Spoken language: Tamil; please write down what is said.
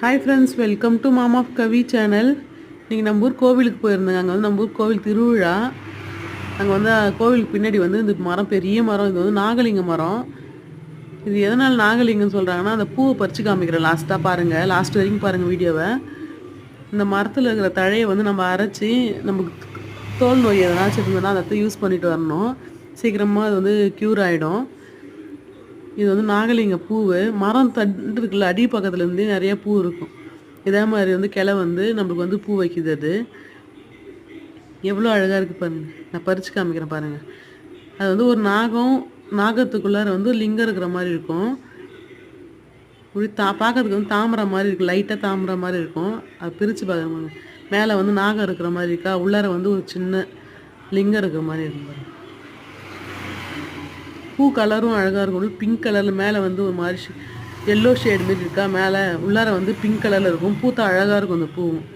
Hi friends welcome to mom of Kavi channel நீங்கள் நம்ம ஊர் கோவிலுக்கு போயிருந்தேங்க. அங்கே வந்து நம்ம ஊர் கோவில் திருவிழா. அங்கே வந்து கோவிலுக்கு பின்னாடி வந்து இந்த மரம் பெரிய மரம். இது வந்து நாகலிங்க மரம். இது எதனால் நாகலிங்கம்னு சொல்கிறாங்கன்னா அந்த பூவை பறித்து காமிக்கிறேன். லாஸ்ட்டாக பாருங்கள் லாஸ்ட் வரைக்கும் பாருங்கள் வீடியோவை. இந்த மரத்தில் இருக்கிற தழையை வந்து நம்ம அரைச்சி நமக்கு தோல் நோய் எதனாச்சும் இருந்ததுன்னா அதை யூஸ் பண்ணிட்டு வரணும். சீக்கிரமாக அது வந்து க்யூர் ஆகிடும் இது வந்து நாகலிங்க பூவு. மரம் தண்டு இருக்குல்ல அடி பக்கத்துலேருந்தே நிறைய பூ இருக்கும். இதே மாதிரி வந்து கிளை வந்து நம்மளுக்கு வந்து பூ வைக்குது அது. எவ்வளோ அழகாக இருக்குது பாருங்க. நான் பறித்து காமிக்கிறேன் பாருங்கள் அது வந்து ஒரு நாகம் நாகத்துக்குள்ளார வந்து லிங்கம் இருக்கிற மாதிரி இருக்கும். இப்படி தா பார்க்கறதுக்கு வந்து தாமரை மாதிரி இருக்கும் லைட்டாக தாமரை மாதிரி இருக்கும். அது பிரித்து பார்க்குறாங்க மேலே வந்து நாகம் இருக்கிற மாதிரி இருக்கா? உள்ளார வந்து ஒரு சின்ன லிங்கம் இருக்கிற மாதிரி இருக்கும் பாருங்கள் பூ கலரும் அழகாக இருக்கும். பிங்க் கலரில் மேலே வந்து ஒரு மாதிரி எல்லோ ஷேட் மாரி இருக்கா? மேலே உள்ளார வந்து பிங்க் கலரில் இருக்கும். பூத்தா அழகாக இருக்கும் அந்த பூவும்.